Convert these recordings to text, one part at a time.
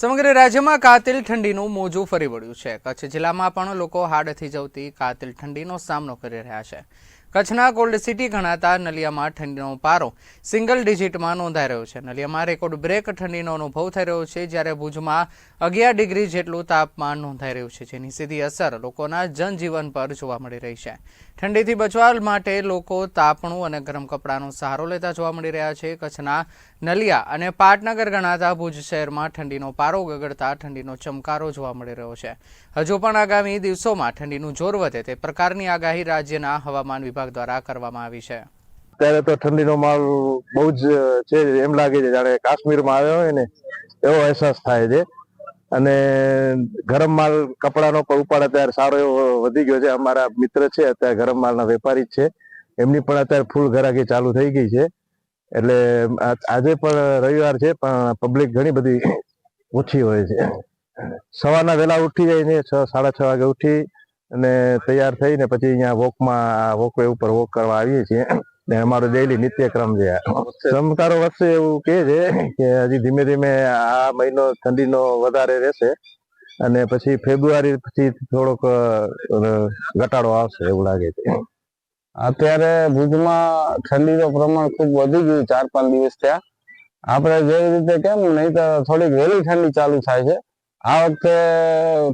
સમગ્ર રાજ્યમાં કાતિલ ઠંડીનું મોજું ફરી વળ્યું છે. કચ્છ જિલ્લામાં પણ લોકો હાડથી જવતી કાતિલ ઠંડીનો સામનો કરી રહ્યા છે. કચ્છના કોલ્ડ સિટી ગણાતા નલિયામાં ઠંડીનો પારો સિંગલ ડિજિટમાં નોંધાઈ રહ્યો છે. નલિયામાં રેકોર્ડ બ્રેક ઠંડીનો અનુભવ થઈ રહ્યો છે, જ્યારે ભુજમાં અગિયાર ડિગ્રી જેટલું તાપમાન નોંધાઈ રહ્યું છે, જેની સીધી અસર લોકોના જનજીવન પર જોવા મળી રહી છે. ઠંડીથી બચવા માટે લોકો તાપણું અને ગરમ કપડાનો સહારો લેતા જોવા મળી રહ્યા છે. કચ્છના નલિયા અને પાટનગર ગણાતા ભુજ શહેરમાં ઠંડીનો પારો ગગડતા ઠંડીનો ચમકારો જોવા મળી રહ્યો છે. હજુ પણ આગામી દિવસોમાં ઠંડીનું જોર વધે તે પ્રકારની આગાહી રાજ્યના હવામાન વિભાગ દ્વારા કરવામાં આવી છે. અત્યારે તો ઠંડીનો માલ બહુ જ છે એમ લાગે છે, જાણે કાશ્મીરમાં આવ્યો હોય ને એવો અહેસાસ થાય છે. અને ગરમ માલ કપડાનો પણ ઉપાડ અત્યારે સારો એવો વધી ગયો છે. અમારા મિત્ર છે, અત્યારે ગરમ માલના વેપારી છે. એમની પણ અત્યારે ફૂલ ઘરાકી ચાલુ થઈ ગઈ છે. એટલે આજે પણ રવિવાર છે, પણ પબ્લિક ઘણી બધી ઓછી હોય છે. સવારના વહેલા ઉઠી છે છ, સાડા છ વાગે ઉઠી અને તૈયાર થઈને પછી અહીંયા વોકમાં વોકવે ઉપર વોક કરવા આવીએ છીએ. ને અમારો ડેઈલી નિત્યક્રમ છે. ચમકારો વધશે એવું કે છે કે હજી ધીમે ધીમે આ મહિનો ઠંડીનો વધારે રહેશે અને પછી ફેબ્રુઆરી પછી થોડોક ઘટાડો આવશે એવું લાગે છે. અત્યારે ભુજમાં ઠંડીનું પ્રમાણ ખૂબ વધી ગયું, ચાર પાંચ દિવસ થયા. આપણે જેવી રીતે કેમ, નહીં તો થોડીક વહેલી ઠંડી ચાલુ થાય છે. આ વખતે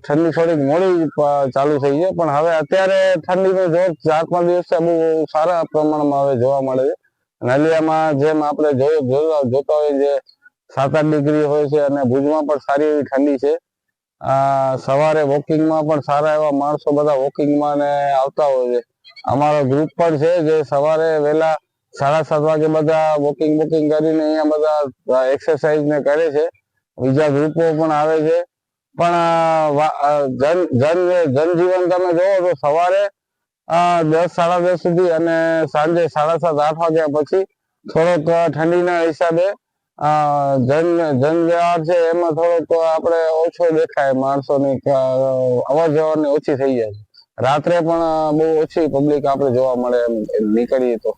ઠંડી થોડીક મોડી ચાલુ થઈ છે, પણ હવે અત્યારે ઠંડીનો જોર ચાર પાંચ દિવસથી બહુ સારા પ્રમાણમાં હવે જોવા મળે છે. નલિયામાં જેમ આપણે જોયું જોતા હોય જે સાત આઠ ડિગ્રી હોય છે અને ભુજમાં પણ સારી એવી ઠંડી છે. સવારે વોકિંગમાં પણ સારા એવા માણસો બધા વોકિંગમાં ને આવતા હોય છે. અમારો ગ્રુપ પણ છે જે સવારે વહેલા સાડા સાત વાગે બધા વોકિંગ વોકિંગ કરીને અહીંયા બધા એક્સરસાઇઝ ને કરે છે. બીજા ગ્રુપો પણ આવે છે. પણ જન જન જનજીવન તમે જોવો તો સવારે દસ, સાડા દસ સુધી અને સાંજે સાડા સાત, આઠ વાગ્યા પછી થોડોક ઠંડીના હિસાબે જન જનવ્યવહાર છે એમાં થોડોક આપણે ઓછો દેખાય માણસોની અવર જવરની ઓછી થઈ જાય રાત્રે પણ બહુ ઓછી પબ્લિક આપણે જોવા મળે એમ નીકળીએ તો.